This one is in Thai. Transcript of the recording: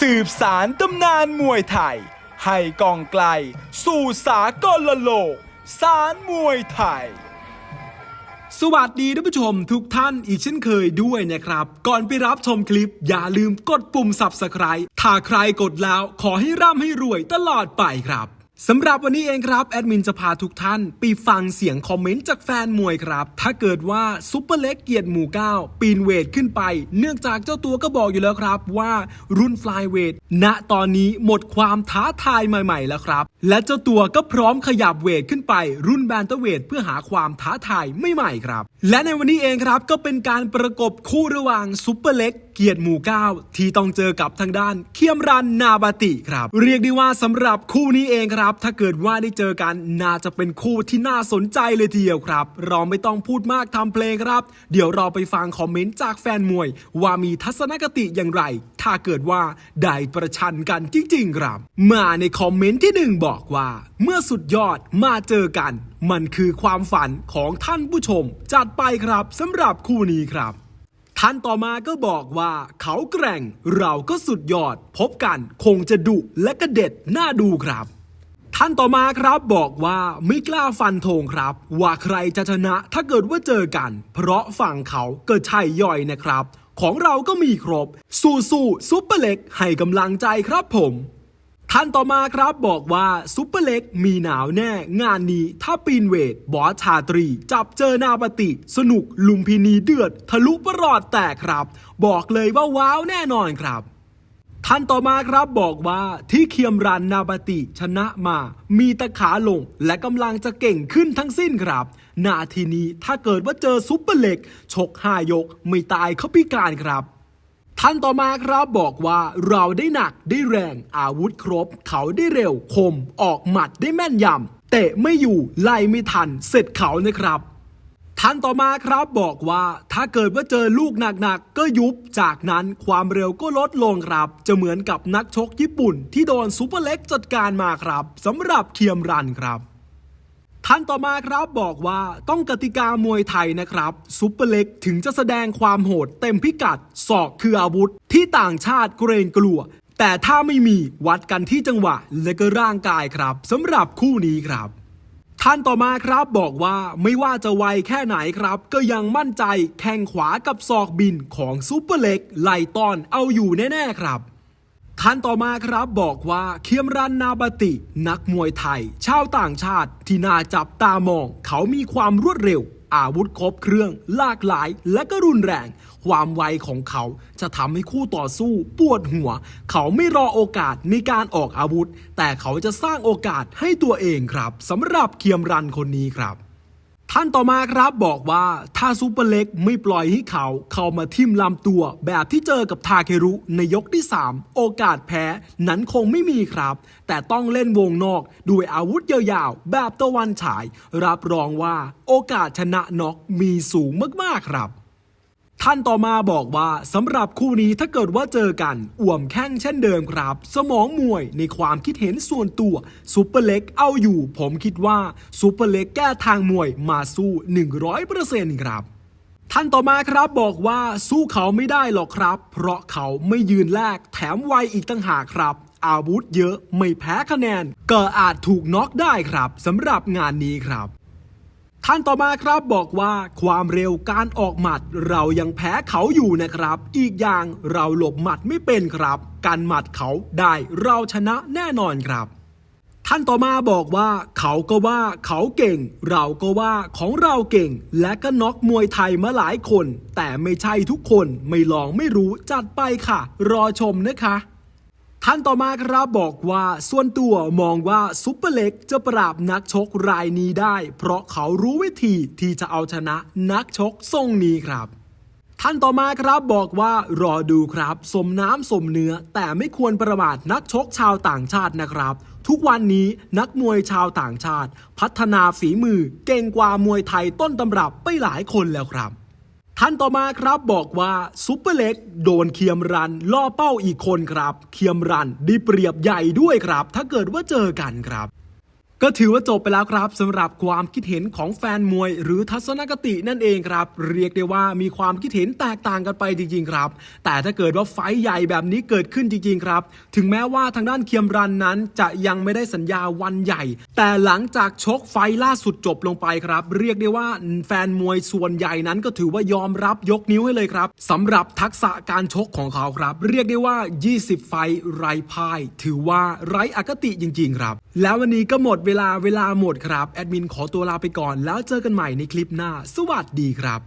สืบสารตำนานมวยไทย ให้กองไกล สู่สากลโลก สารมวยไทย สวัสดีท่านผู้ชมทุกท่านอีกเช่นเคยด้วยนะครับ ก่อนไปรับชมคลิป อย่าลืมกดปุ่ม subscribe ถ้าใครกดแล้วขอให้ร่ำให้รวยตลอดไปครับ สำหรับวันนี้เองครับ แอดมินจะพาทุกท่านไปฟังเสียงคอมเมนต์จากแฟนมวยครับ ถ้าเกิดว่าซุปเปอร์เล็กเกียรติหมู่9ปีนเวทขึ้นไป เนื่องจากเจ้าตัวก็บอกอยู่แล้วครับว่ารุ่นฟลายเวทณตอนนี้หมดความท้าทายใหม่ ๆ แล้วครับ และเจ้าตัวก็พร้อมขยับเวทขึ้นไป รุ่นแบนเตอร์เวทเพื่อหาความท้าทายไม่ใหม่ครับ และในวันนี้เองครับก็เป็นการประกบคู่ระหว่างซุปเปอร์เล็ก กียรติหมู่ 9 ที่ต้องเจอกับทางด้านเคียมรันนาบาติครับ เรียกได้ว่าสำหรับคู่นี้เองครับ ถ้าเกิดว่าได้เจอกันน่าจะเป็นคู่ที่น่าสนใจเลยทีเดียวครับ เราไม่ต้องพูดมากทำเพลงครับ เดี๋ยวเราไปฟังคอมเมนต์จากแฟนมวย ว่ามีทัศนคติอย่างไร ถ้าเกิดว่าได้ประชันกันจริง ๆ ครับ มาในคอมเมนต์ที่หนึ่งบอกว่า เมื่อสุดยอดมาเจอกัน มันคือความฝันของท่านผู้ชม จัดไปครับสำหรับคู่นี้ครับ ท่านต่อมาก็บอกว่าเขาแกร่งเราก็สุดยอด พบกันคงจะดุและก็เด็ดน่าดูครับ ท่านต่อมาครับบอกว่าไม่กล้าฟันธงครับ ว่าใครจะชนะถ้าเกิดว่าเจอกัน เพราะฝั่งเขาเก็ใช่ย่อยนะครับ ของเราก็มีครบ สู้สู้ซุปเปอร์เล็กให้กำลังใจครับผม ท่านต่อมาครับบอกว่าซุปเปอร์เล็กมีหนาวแน่ งานนี้ถ้าปีนเวท บอสชาตรี จับเจอนาปฏิ สนุกลุมพินีเดือด ทะลุประหลอดแตกครับ บอกเลยว่าว้าวแน่นอนครับ ท่านต่อมาครับบอกว่าที่เคียมรันนาบาติชนะมา มีตะขาลงและกำลังจะเก่งขึ้นทั้งสิ้นครับ นาทีนี้ถ้าเกิดว่าเจอซุปเปอร์เล็ก ชกห้ายก ไม่ตายเขาพิการครับ ท่านต่อมาครับบอกว่าเราได้หนักได้แรงอาวุธครบ เขาได้เร็วคมออกหมัดได้แม่นยำเตะไม่อยู่ไล่ไม่ทัน เสร็จเขานะครับท่านต่อมาครับบอกว่าถ้าเกิดว่าเจอลูกหนักๆ ก็ยุบจากนั้นความเร็วก็ลดลงครับ จะเหมือนกับนักชกญี่ปุ่นที่โดนซูเปอร์เล็กจัดการมาครับสำหรับเคียมรันครับ ท่านต่อมาครับบอกว่าต้องกติกามวยไทยนะครับซุปเปอร์เล็กถึงจะแสดงความโหดเต็มพิกัดศอกคืออาวุธ ที่ต่างชาติเกรงกลัว แต่ถ้าไม่มีวัดกันที่จังหวะและก็ร่างกายครับสำหรับคู่นี้ครับ ท่านต่อมาครับบอกว่าไม่ว่าจะไวแค่ไหนครับ ก็ยังมั่นใจแข้งขวากับศอกบินของซุปเปอร์เล็กไล่ต้อนเอาอยู่แน่ๆครับ ท่านต่อมาครับบอกว่าเคียมรันนาบติ นักมวยไทย ชาวต่างชาติที่น่าจับตามอง เขามีความรวดเร็ว อาวุธครบเครื่องหลากหลาย และก็รุนแรง ความไวของเขาจะทำให้คู่ต่อสู้ปวดหัว เขาไม่รอโอกาสในการออกอาวุธ แต่เขาจะสร้างโอกาสให้ตัวเองครับสำหรับเคียมรันคนนี้ครับ ท่านต่อมาครับบอกว่าถ้าซูเปอร์เล็กไม่ปล่อยให้เขาเข้ามาทิ่มลำตัว แบบที่เจอกับทาเครุในยกที่ 3 โอกาสแพ้นั้นคงไม่มีครับ แต่ต้องเล่นวงนอกด้วยอาวุธยาวๆ แบบตะวันฉาย รับรองว่าโอกาสชนะน็อกมีสูงมากๆครับ ท่านต่อมาบอกว่าสำหรับคู่นี้ถ้าเกิดว่าเจอกัน อ่วมแข้งเช่นเดิมครับ สมองมวยในความคิดเห็นส่วนตัวซูเปอร์เล็กเอาอยู่ ผมคิดว่าซูเปอร์เล็กแก้ทางมวยมาสู้ 100%ครับท่านต่อมาครับบอกว่าสู้เขาไม่ได้หรอกครับ เพราะเขาไม่ยืนแลกแถมไวอีกตั้งหากครับ อาวุธเยอะไม่แพ้คะแนน ก็อาจถูกน็อกได้ครับสำหรับงานนี้ครับ ท่านต่อมาครับบอกว่าความเร็วการออกหมัด เรายังแพ้เขาอยู่นะครับ อีกอย่างเราหลบหมัดไม่เป็นครับ การหมัดเขาได้เราชนะแน่นอนครับ ท่านต่อมาบอกว่า เขาก็ว่าเขาเก่ง เราก็ว่าของเราเก่ง และก็น็อกมวยไทยมาหลายคน แต่ไม่ใช่ทุกคนไม่ลองไม่รู้จัดไปค่ะ รอชมนะคะ ท่านต่อมาครับบอกว่าส่วนตัวมองว่าซุปเปอร์เล็กจะปราบนักชกรายนี้ได้ เพราะเขารู้วิธีที่จะเอาชนะนักชกทรงนี้ครับ ท่านต่อมาครับบอกว่ารอดูครับ สมน้ำสมเนื้อ แต่ไม่ควรประมาทนักชกชาวต่างชาตินะครับ ทุกวันนี้นักมวยชาวต่างชาติ พัฒนาฝีมือเก่งกว่ามวยไทยต้นตำรับไปหลายคนแล้วครับ ท่านต่อมาครับบอกว่าซุปเปอร์เล็กโดนเคียมรันล่อเป้าอีกคนครับ เคียมรันได้เปรียบใหญ่ด้วยครับ ถ้าเกิดว่าเจอกันครับ ก็ถือว่าจบไปแล้วครับสำหรับความคิดเห็นของแฟนมวย หรือทัศนคตินั่นเองครับ เรียกได้ว่ามีความคิดเห็นแตกต่างกันไปจริงๆครับ แต่ถ้าเกิดว่าไฟใหญ่แบบนี้เกิดขึ้นจริงๆครับ ถึงแม้ว่าทางด้านเคียมรันนั้นจะยังไม่ได้สัญญาวันใหญ่ แต่หลังจากชกไฟล่าสุดจบลงไปครับ เรียกได้ว่าแฟนมวยส่วนใหญ่นั้นก็ถือว่ายอมรับยกนิ้วให้เลยครับสำหรับทักษะการชกของเขาครับ เรียกได้ว่า 20 ไฟไร้พ่าย ถือว่าไร้อคติจริง ๆ ครับแล้ววันนี้ก็หมดเวลาเวลาหมดครับ แอดมินขอตัวลาไปก่อนแล้วเจอกันใหม่ในคลิปหน้า สวัสดีครับ